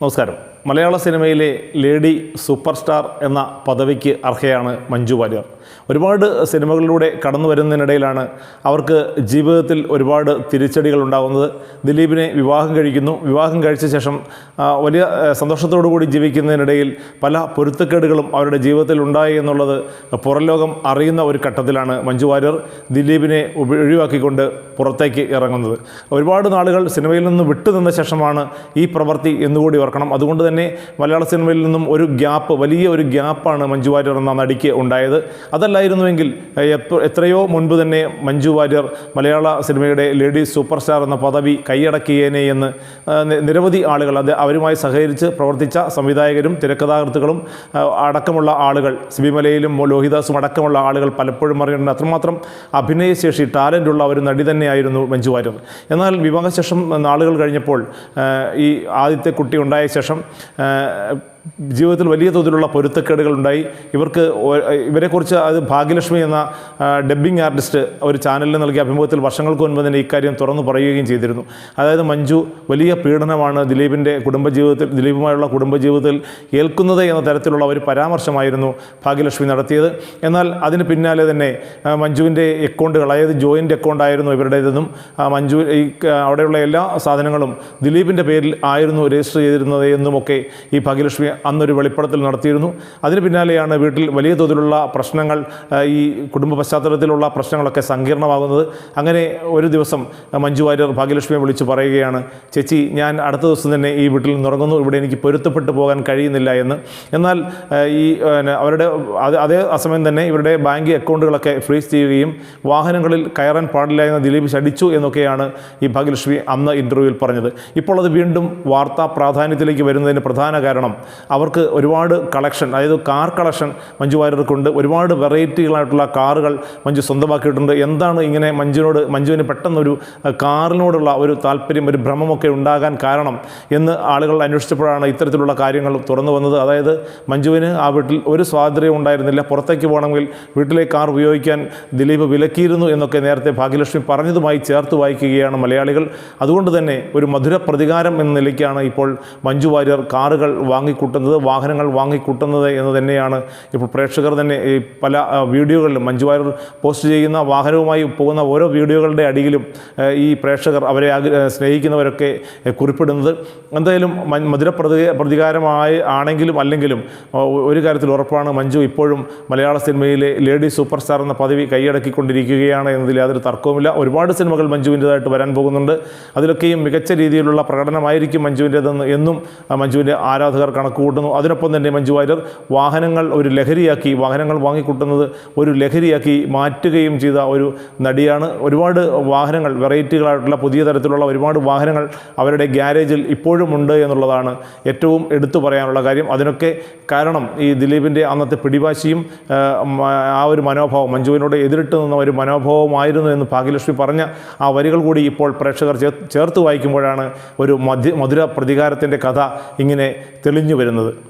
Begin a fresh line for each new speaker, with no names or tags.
നമസ്കാരം മലയാള സിനിമയിലെ lady super star എന്ന പദവിക്ക് അർഹയാണ് മഞ്ജു വാര്യർ. ഒരുപാട് സിനിമകളിലൂടെ കടന്നു വരുന്നതിനിടയിലാണ് അവർക്ക് ജീവിതത്തിൽ ഒരുപാട് തിരിച്ചടികൾ ഉണ്ടാകുന്നത്. ദിലീപിനെ വിവാഹം കഴിക്കുന്നു. വിവാഹം കഴിച്ച ശേഷം വലിയ കൂടി ജീവിക്കുന്നതിനിടയിൽ പല പൊരുത്തക്കേടുകളും അവരുടെ ജീവിതത്തിൽ ഉണ്ടായി എന്നുള്ളത് പുറംലോകം അറിയുന്ന ഒരു ഘട്ടത്തിലാണ് മഞ്ജു വാര്യർ ദിലീപിനെ ഒഴിവാക്കിക്കൊണ്ട് പുറത്തേക്ക് ഇറങ്ങുന്നത്. ഒരുപാട് നാളുകൾ സിനിമയിൽ നിന്ന് വിട്ടുനിന്ന ശേഷമാണ് ഈ പ്രവൃത്തി എന്നുകൂടി ഓർക്കണം. അതുകൊണ്ട് തന്നെ മലയാള സിനിമയിൽ നിന്നും ഒരു ഗ്യാപ്പ് വലിയ ഒരു ഗ്യാപ്പാണ് മഞ്ജു വാര്യർ എന്ന നടിക്ക് ഉണ്ടായത്. അതല്ലായിരുന്നുവെങ്കിൽ എത്രയോ മുൻപ് തന്നെ മഞ്ജു വാര്യർ മലയാള സിനിമയുടെ ലേഡി സൂപ്പർ സ്റ്റാർ എന്ന പദവി കൈയടക്കിയേനെ എന്ന് നിരവധി ആളുകൾ അത് അവരുമായി സഹകരിച്ച് പ്രവർത്തിച്ച സംവിധായകരും തിരക്കഥാകൃത്തുക്കളും അടക്കമുള്ള ആളുകൾ സിബിമലയിലും ലോഹിദാസും അടക്കമുള്ള ആളുകൾ പലപ്പോഴും പറയുന്നുണ്ട് അത്രമാത്രം അഭിനയശേഷി ടാലന്റുള്ള ഒരു നടി തന്നെയായിരുന്നു മഞ്ജു വാര്യർ. എന്നാൽ വിവാഹശേഷം നാളുകൾ കഴിഞ്ഞപ്പോൾ ഈ ആദ്യത്തെ കുട്ടി ഉണ്ടായ ശേഷം ആ, ജീവിതത്തിൽ വലിയ തോതിലുള്ള പൊരുത്തക്കേടുകൾ ഉണ്ടായി. ഇവർക്ക് ഇവരെക്കുറിച്ച് അത് ഭാഗ്യലക്ഷ്മി എന്ന ഡബ്ബിംഗ് ആർട്ടിസ്റ്റ് ഒരു ചാനലിന് നൽകിയ അഭിമുഖത്തിൽ വർഷങ്ങൾക്ക് മുൻപ് തന്നെ ഇക്കാര്യം തുറന്നു പറയുകയും ചെയ്തിരുന്നു. അതായത് മഞ്ജു വലിയ പീഡനമാണ് ദിലീപിന്റെ കുടുംബജീവിതത്തിൽ ദിലീപുമായുള്ള കുടുംബജീവിതത്തിൽ ഏൽക്കുന്നത് എന്ന തരത്തിലുള്ള ഒരു പരാമർശമായിരുന്നു ഭാഗ്യലക്ഷ്മി നടത്തിയത്. എന്നാൽ അതിന് പിന്നാലെ തന്നെ മഞ്ജുവിന്റെ അക്കൗണ്ടുകൾ അതായത് ജോയിന്റ് അക്കൗണ്ടായിരുന്നു ഇവരുടേതെന്നും മഞ്ജു ഈ അവിടെയുള്ള എല്ലാ സാധനങ്ങളും ദിലീപിന്റെ പേരിൽ ആയിരുന്നു രജിസ്റ്റർ ചെയ്തിരുന്നത് എന്നുമൊക്കെ ഈ ഭാഗ്യലക്ഷ്മി അന്നൊരു വെളിപ്പെടുത്തൽ നടത്തിയിരുന്നു. അതിന് പിന്നാലെയാണ് വീട്ടിൽ വലിയ തോതിലുള്ള പ്രശ്നങ്ങൾ ഈ കുടുംബ പശ്ചാത്തലത്തിലുള്ള പ്രശ്നങ്ങളൊക്കെ സങ്കീർണമാകുന്നത്. അങ്ങനെ ഒരു ദിവസം മഞ്ജു വാര്യർ ഭാഗ്യലക്ഷ്മിയെ വിളിച്ച് പറയുകയാണ് ചേച്ചി ഞാൻ അടുത്ത ദിവസം തന്നെ ഈ വീട്ടിൽ നിന്ന് ഇറങ്ങുന്നു ഇവിടെ എനിക്ക് പൊരുത്തപ്പെട്ടു പോകാൻ കഴിയുന്നില്ല എന്ന്. എന്നാൽ ഈ അവരുടെ അതേ അസമയം തന്നെ ഇവരുടെ ബാങ്ക് അക്കൗണ്ടുകളൊക്കെ ഫ്രീസ് ചെയ്യുകയും വാഹനങ്ങളിൽ കയറാൻ പാടില്ല എന്ന് ദിലീപ് ശടിച്ചു എന്നൊക്കെയാണ് ഈ ഭാഗ്യലക്ഷ്മി അന്ന് ഇന്റർവ്യൂവിൽ പറഞ്ഞത്. ഇപ്പോൾ അത് വീണ്ടും വാർത്താ പ്രാധാന്യത്തിലേക്ക് വരുന്നതിന് പ്രധാന കാരണം അവർക്ക് ഒരുപാട് കളക്ഷൻ അതായത് കാർ കളക്ഷൻ മഞ്ജു വാര്യർക്കുണ്ട്. ഒരുപാട് വെറൈറ്റികളായിട്ടുള്ള കാറുകൾ മഞ്ജു സ്വന്തമാക്കിയിട്ടുണ്ട്. എന്താണ് ഇങ്ങനെ മഞ്ജുവിനോട് മഞ്ജുവിന് പെട്ടെന്നൊരു കാറിനോടുള്ള ഒരു താല്പര്യം ഒരു ഭ്രമമൊക്കെ ഉണ്ടാകാൻ കാരണം എന്ന് ആളുകൾ അന്വേഷിച്ചപ്പോഴാണ് ഇത്തരത്തിലുള്ള കാര്യങ്ങൾ തുറന്നു വന്നത്. അതായത് മഞ്ജുവിന് ആ വീട്ടിൽ ഒരു സ്വാതന്ത്ര്യം ഉണ്ടായിരുന്നില്ല. പുറത്തേക്ക് പോകണമെങ്കിൽ വീട്ടിലെ കാർ ഉപയോഗിക്കാൻ ദിലീപ് വിലക്കിയിരുന്നു എന്നൊക്കെ നേരത്തെ ഭാഗ്യലക്ഷ്മി പറഞ്ഞതുമായി ചേർത്ത് വായിക്കുകയാണ് മലയാളികൾ. അതുകൊണ്ട് തന്നെ ഒരു മധുര പ്രതികാരം എന്ന നിലയ്ക്കാണ് ഇപ്പോൾ മഞ്ജു വാര്യർ കാറുകൾ വാങ്ങിക്കൂട്ടുന്നത് വാഹനങ്ങൾ വാങ്ങിക്കൂട്ടുന്നത് എന്ന് തന്നെയാണ് ഇപ്പോൾ പ്രേക്ഷകർ തന്നെ ഈ പല വീഡിയോകളിലും മഞ്ജു വാര്യർ പോസ്റ്റ് ചെയ്യുന്ന വാഹനവുമായി പോകുന്ന ഓരോ വീഡിയോകളുടെ അടിയിലും ഈ പ്രേക്ഷകർ അവരെ സ്നേഹിക്കുന്നവരൊക്കെ കുറിപ്പിടുന്നത്. എന്തായാലും മധുര പ്രതി പ്രതികാരമായി ആണെങ്കിലും അല്ലെങ്കിലും ഒരു കാര്യത്തിൽ ഉറപ്പാണ് മഞ്ജു ഇപ്പോഴും മലയാള സിനിമയിലെ ലേഡി സൂപ്പർ സ്റ്റാർ എന്ന പദവി കൈയടക്കിക്കൊണ്ടിരിക്കുകയാണ് എന്നതിൽ യാതൊരു തർക്കവുമില്ല. ഒരുപാട് സിനിമകൾ മഞ്ജുവിന്റെതായിട്ട് വരാൻ പോകുന്നുണ്ട്. അതിലൊക്കെയും മികച്ച രീതിയിലുള്ള പ്രകടനമായിരിക്കും മഞ്ജുവിന്റെതെന്ന് എന്നും മഞ്ജുവിന്റെ ആരാധകർ കണക്ക് കൂട്ടുന്നു. അതിനൊപ്പം തന്നെ മഞ്ജു വാര്യർ വാഹനങ്ങൾ ഒരു ലഹരിയാക്കി വാഹനങ്ങൾ വാങ്ങിക്കൂട്ടുന്നത് ഒരു ലഹരിയാക്കി മാറ്റുകയും ചെയ്ത ഒരു നടിയാണ്. ഒരുപാട് വാഹനങ്ങൾ വെറൈറ്റികളായിട്ടുള്ള പുതിയ തരത്തിലുള്ള ഒരുപാട് വാഹനങ്ങൾ അവരുടെ ഗ്യാരേജിൽ ഇപ്പോഴും ഉണ്ട് എന്നുള്ളതാണ് ഏറ്റവും എടുത്തു പറയാനുള്ള കാര്യം. അതിനൊക്കെ കാരണം ഈ ദിലീപിന്റെ അന്നത്തെ പിടിവാശിയും ആ, ഒരു മനോഭാവം മഞ്ജുവിനോട് എതിരിട്ട് നിന്ന ഒരു മനോഭാവമായിരുന്നു എന്ന് ഭാഗ്യലക്ഷ്മി പറഞ്ഞ ആ വരികൾ കൂടി ഇപ്പോൾ പ്രേക്ഷകർ ചേർ- ചേർത്ത് വായിക്കുമ്പോഴാണ് ഒരു മധുര പ്രതികാരത്തിന്റെ കഥ ഇങ്ങനെ തെളിഞ്ഞു വരുന്നത്.